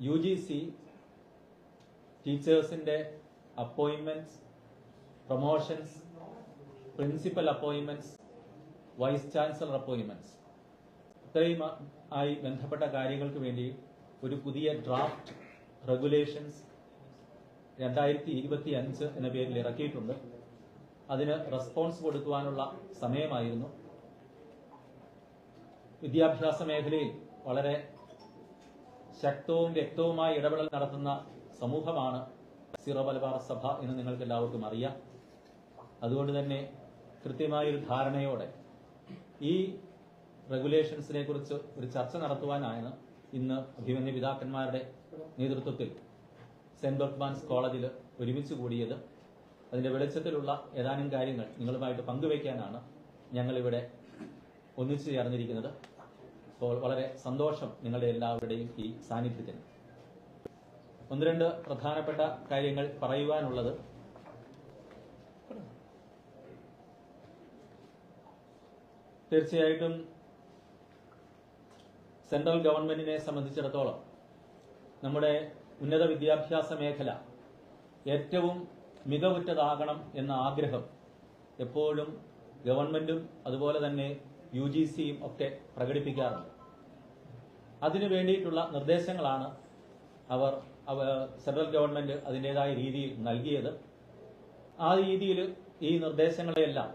U G C ടീച്ചേഴ്സിന്റെ appointments promotions principal appointments vice chancellor appointments ഇത്രയും ആയി ബന്ധപ്പെട്ട കാര്യങ്ങൾക്ക് വേണ്ടി ഒരു പുതിയ ഡ്രാഫ്റ്റ് റെഗുലേഷൻസ് രണ്ടായിരത്തി ഇരുപത്തി അഞ്ച് എന്ന പേരിൽ ഇറക്കിയിട്ടുണ്ട്. അതിന് റെസ്പോൺസ് കൊടുക്കുവാനുള്ള സമയമായിരുന്നു. വിദ്യാഭ്യാസ മേഖലയിൽ വളരെ ശക്തവും വ്യക്തവുമായ ഇടപെടൽ നടത്തുന്ന സമൂഹമാണ് സിറോ മലബാർ സഭ എന്ന് നിങ്ങൾക്ക് എല്ലാവർക്കും അറിയാം. അതുകൊണ്ട് തന്നെ കൃത്യമായൊരു ധാരണയോടെ ഈ റെഗുലേഷൻസിനെ കുറിച്ച് ഒരു ചർച്ച നടത്തുവാനാണ് ഇന്ന് അഭിമന്യ പിതാക്കന്മാരുടെ നേതൃത്വത്തിൽ സെന്റ് ബർക്ക്മാൻസ് കോളേജിൽ ഒരുമിച്ച് കൂടിയത്. അതിന്റെ വെളിച്ചത്തിലുള്ള ഏതാനും കാര്യങ്ങൾ നിങ്ങളുമായിട്ട് പങ്കുവയ്ക്കാനാണ് ഞങ്ങളിവിടെ ഒന്നിച്ചു ചേർന്നിരിക്കുന്നത്. അപ്പോൾ വളരെ സന്തോഷം നിങ്ങളുടെ എല്ലാവരുടെയും ഈ സാന്നിധ്യത്തിന്. ഒന്ന് രണ്ട് പ്രധാനപ്പെട്ട കാര്യങ്ങൾ പറയുവാനുള്ളത്. തീർച്ചയായിട്ടും സെൻട്രൽ ഗവൺമെന്റിനെ സംബന്ധിച്ചിടത്തോളം നമ്മുടെ ഉന്നത വിദ്യാഭ്യാസ മേഖല ഏറ്റവും മികവുറ്റതാകണം എന്ന ആഗ്രഹം എപ്പോഴും ഗവൺമെന്റും അതുപോലെ തന്നെ യു ജി സിയും ഒക്കെ പ്രകടിപ്പിക്കാറുണ്ട്. അതിനു വേണ്ടിയിട്ടുള്ള നിർദ്ദേശങ്ങളാണ് അവർ സെൻട്രൽ ഗവൺമെന്റ് അതിന്റെതായ രീതിയിൽ നൽകിയത്. ആ രീതിയിൽ ഈ നിർദ്ദേശങ്ങളെയെല്ലാം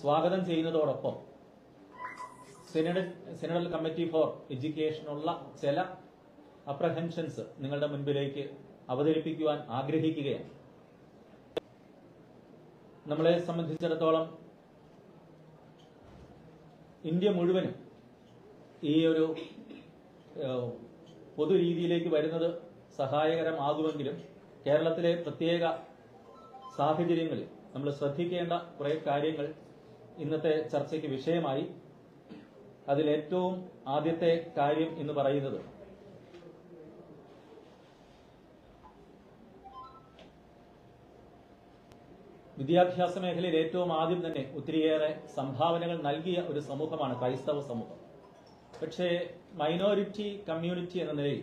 സ്വാഗതം ചെയ്യുന്നതോടൊപ്പം സെനഡ് സെനഡൽ കമ്മിറ്റി ഫോർ എഡ്യൂക്കേഷനുള്ള ചില അപ്രഹെൻഷൻസ് നിങ്ങളുടെ മുൻപിലേക്ക് അവതരിപ്പിക്കുവാൻ ആഗ്രഹിക്കുകയാണ്. നമ്മളെ സംബന്ധിച്ചിടത്തോളം ഇന്ത്യ മുഴുവനും ഈ ഒരു പൊതു രീതിയിലേക്ക് വരുന്നത് സഹായകരമാകുമെങ്കിലും കേരളത്തിലെ പ്രത്യേക സാഹചര്യങ്ങളിൽ നമ്മൾ ശ്രദ്ധിക്കേണ്ട കുറെ കാര്യങ്ങൾ ഇന്നത്തെ ചർച്ചയ്ക്ക് വിഷയമായി. അതിലേറ്റവും ആദ്യത്തെ കാര്യം എന്ന് പറയുന്നത് വിദ്യാഭ്യാസ മേഖലയിൽ ഏറ്റവും ആദ്യം തന്നെ ഒത്തിരിയേറെ സംഭാവനകൾ നൽകിയ ഒരു സമൂഹമാണ് ക്രൈസ്തവ സമൂഹം. പക്ഷേ മൈനോറിറ്റി കമ്മ്യൂണിറ്റി എന്ന നിലയിൽ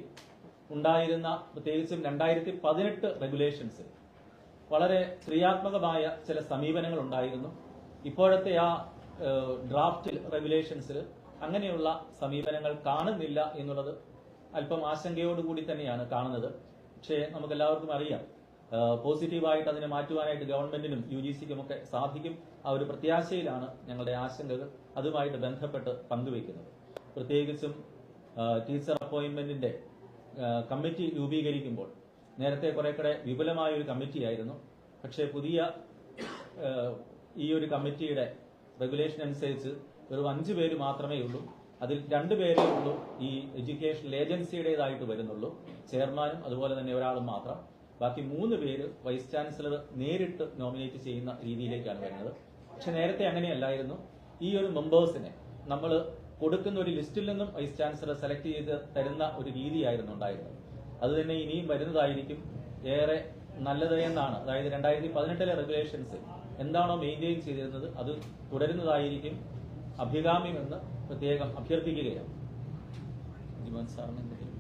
ഉണ്ടായിരുന്ന പ്രത്യേകിച്ചും രണ്ടായിരത്തി പതിനെട്ട് റെഗുലേഷൻസിൽ വളരെ ക്രിയാത്മകമായ ചില സമീപനങ്ങൾ ഉണ്ടായിരുന്നു. ഇപ്പോഴത്തെ ആ ഡ്രാഫ്റ്റ് റെഗുലേഷൻസിൽ അങ്ങനെയുള്ള സമീപനങ്ങൾ കാണുന്നില്ല എന്നുള്ളത് അല്പം ആശങ്കയോടുകൂടി തന്നെയാണ് കാണുന്നത്. പക്ഷേ നമുക്കെല്ലാവർക്കും അറിയാം പോസിറ്റീവായിട്ട് അതിനെ മാറ്റുവാനായിട്ട് ഗവൺമെന്റിനും യു ജി സിക്കും ഒക്കെ സാധിക്കും. ആ ഒരു പ്രത്യാശയിലാണ് ഞങ്ങളുടെ ആശങ്കകൾ അതുമായിട്ട് ബന്ധപ്പെട്ട് പങ്കുവയ്ക്കുന്നത്. പ്രത്യേകിച്ചും ടീച്ചർ അപ്പോയിന്റ്മെന്റിന്റെ കമ്മിറ്റി രൂപീകരിക്കുമ്പോൾ നേരത്തെ കുറെ കൂടെ വിപുലമായ ഒരു കമ്മിറ്റിയായിരുന്നു. പക്ഷേ പുതിയ ഈ ഒരു കമ്മിറ്റിയുടെ റെഗുലേഷൻ അനുസരിച്ച് വെറും അഞ്ചു പേര് മാത്രമേ ഉള്ളൂ. അതിൽ രണ്ടു പേരേ ഉള്ളൂ ഈ എഡ്യൂക്കേഷണൽ ഏജൻസിയുടേതായിട്ട് വരുന്നുള്ളൂ. ചെയർമാനും അതുപോലെ തന്നെ ഒരാളും മാത്രം. ബാക്കി മൂന്ന് പേര് വൈസ് ചാൻസലർ നേരിട്ട് നോമിനേറ്റ് ചെയ്യുന്ന രീതിയിലേക്കാണ് വരുന്നത്. പക്ഷെ നേരത്തെ അങ്ങനെയല്ലായിരുന്നു. ഈ ഒരു മെമ്പേഴ്സിനെ നമ്മൾ കൊടുക്കുന്ന ഒരു ലിസ്റ്റിൽ നിന്നും വൈസ് ചാൻസലർ സെലക്ട് ചെയ്ത് തരുന്ന ഒരു രീതിയായിരുന്നു ഉണ്ടായിരുന്നത്. അത് തന്നെ ഇനിയും വരുന്നതായിരിക്കും. ഏറെ നല്ലത് എന്നാണ്. അതായത് രണ്ടായിരത്തി പതിനെട്ടിലെ റെഗുലേഷൻസ് എന്താണോ മെയിന്റെയിൻ ചെയ്തിരുന്നത് അത് തുടരുന്നതായിരിക്കും അഭികാമ്യമെന്ന് പ്രത്യേകം അഭ്യർത്ഥിക്കുകയാണ്. സാറിന് എന്തെങ്കിലും